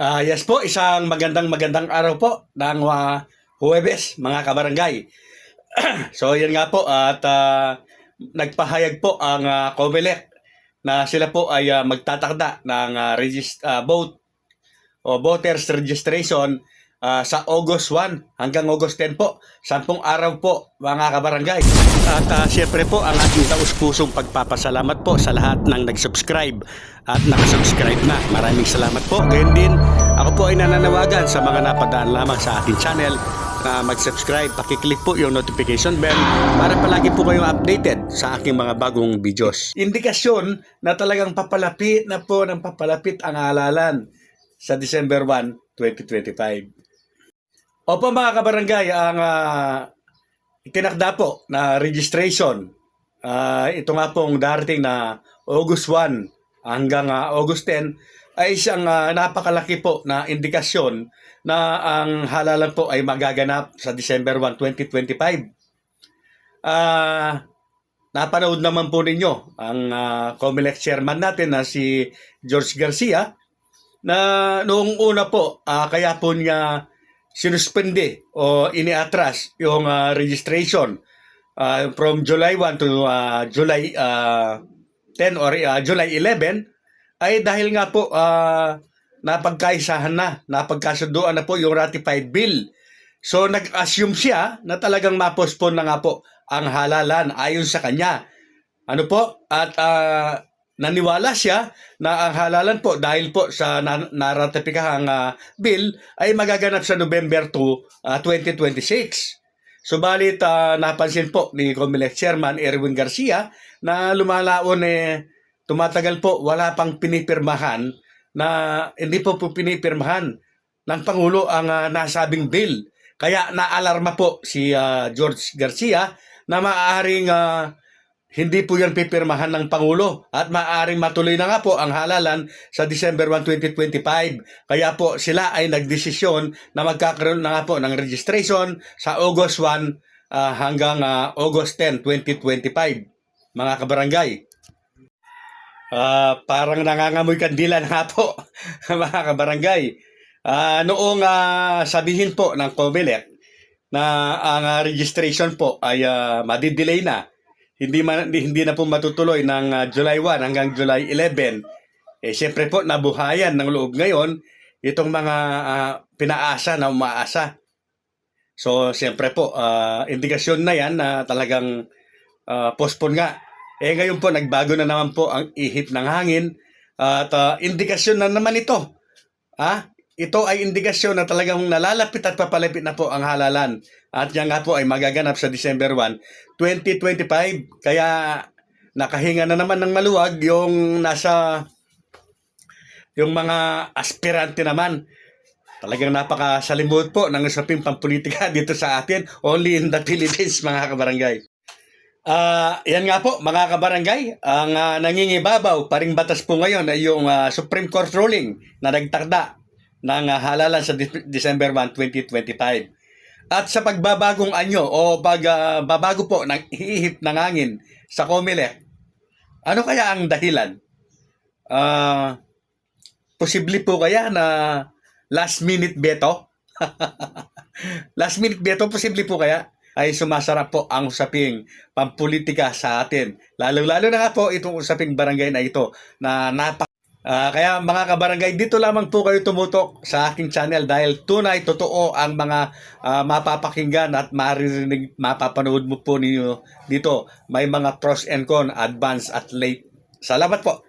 Ah, yes po, isang magandang magandang araw po ng uh, Huwebes, mga kabarangay. so, yan nga po at ah, nagpahayag po ang uh, COMELEC na sila po ay ah, magtatakda ng uh, regist- ah, vote o voters registration ah, sa August 1 hanggang August 10 po. Sampung araw po, mga kabarangay. At ah, siyempre po, ang ating taus-pusong pagpapasalamat po sa lahat ng nag-subscribe at nakasubscribe na. Maraming salamat po. Gayun din, ako po ay nananawagan sa mga napadaan lamang sa ating channel na mag-subscribe, pakiclick po yung notification bell para palagi po kayong updated sa aking mga bagong videos. Indikasyon na talagang papalapit na po ng papalapit ang halalan sa December 1, 2025. Opo mga kabarangay, ang uh, itinakda po na registration, ah, ito nga pong darating na August 1 hanggang ah, August 10 ay isang ah, napakalaki po na indikasyon na ang halalan po ay magaganap sa December 1, 2025. Ah, napanood naman po ninyo ang uh, COMELEC chairman natin na si George Garcia na noong una po ah, kaya po niya sinuspende o iniatras yung ah, registration ah, from July 1 to ah, July ah, 10 or ah, July 11 ay dahil nga po ah, napagkaisahan na, napagkasunduan na po yung ratified bill. So nag-assume siya na talagang ma-postpone na nga po ang halalan ayon sa kanya. Ano po? At ah, naniwala siya na ang halalan po dahil po sa na- naratipikahang ah, bill ay magaganap sa November 2, ah, 2026. Subalit ah, napansin po ni Comelec Chairman Erwin Garcia na lumalaon eh tumatagal po wala pang pinipirmahan na hindi po po pinipirmahan ng Pangulo ang ah, nasabing bill. Kaya naalarma po si ah, George Garcia na maaaring ah, hindi po yan pipirmahan ng Pangulo at maaaring matuloy na nga po ang halalan sa December 1, 2025. Kaya po sila ay nagdesisyon na magkakaroon na nga po ng registration sa August 1 ah, hanggang ah, August 10, 2025. Mga kabarangay. Ah, parang nangangamoy kandila na nga po, mga kabarangay. Ah, noong ah, sabihin po ng COMELEC na ang ah, registration po ay ah, madidelay na, hindi, man, hindi, na po matutuloy ng ah, July 1 hanggang July 11, eh siyempre po nabuhayan ng loob ngayon itong mga ah, pinaasa na umaasa. So siyempre po, ah, indikasyon na yan na talagang ah, postpone nga. Eh ngayon po, nagbago na naman po ang ihip ng hangin at ah, indikasyon na naman ito. Ah, ito ay indikasyon na talagang nalalapit at papalapit na po ang halalan. At yan nga po ay magaganap sa December 1, 2025. Kaya nakahinga na naman ng maluwag yung nasa yung mga aspirante naman. Talagang napakasalimut po ng usaping pampolitika dito sa atin. Only in the Philippines, mga kabarangay. Ah, yan nga po, mga kabarangay, ang ah, nangingibabaw paring batas po ngayon ay yung ah, Supreme Court ruling na nagtakda ng ah, halalan sa De- December 1, 2025. At sa pagbabagong anyo o pagbabago po ng ihip ng hangin sa COMELEC, ano kaya ang dahilan? Ah, posible po kaya na last minute veto? last minute veto, posible po kaya? ay sumasarap po ang usaping pampolitika sa atin. Lalo-lalo na nga po itong usaping barangay na ito na napak Ah, kaya mga kabarangay, dito lamang po kayo tumutok sa aking channel dahil tunay, totoo ang mga ah, mapapakinggan at maririnig, mapapanood mo po ninyo dito. May mga pros and con, advance at late. Salamat po.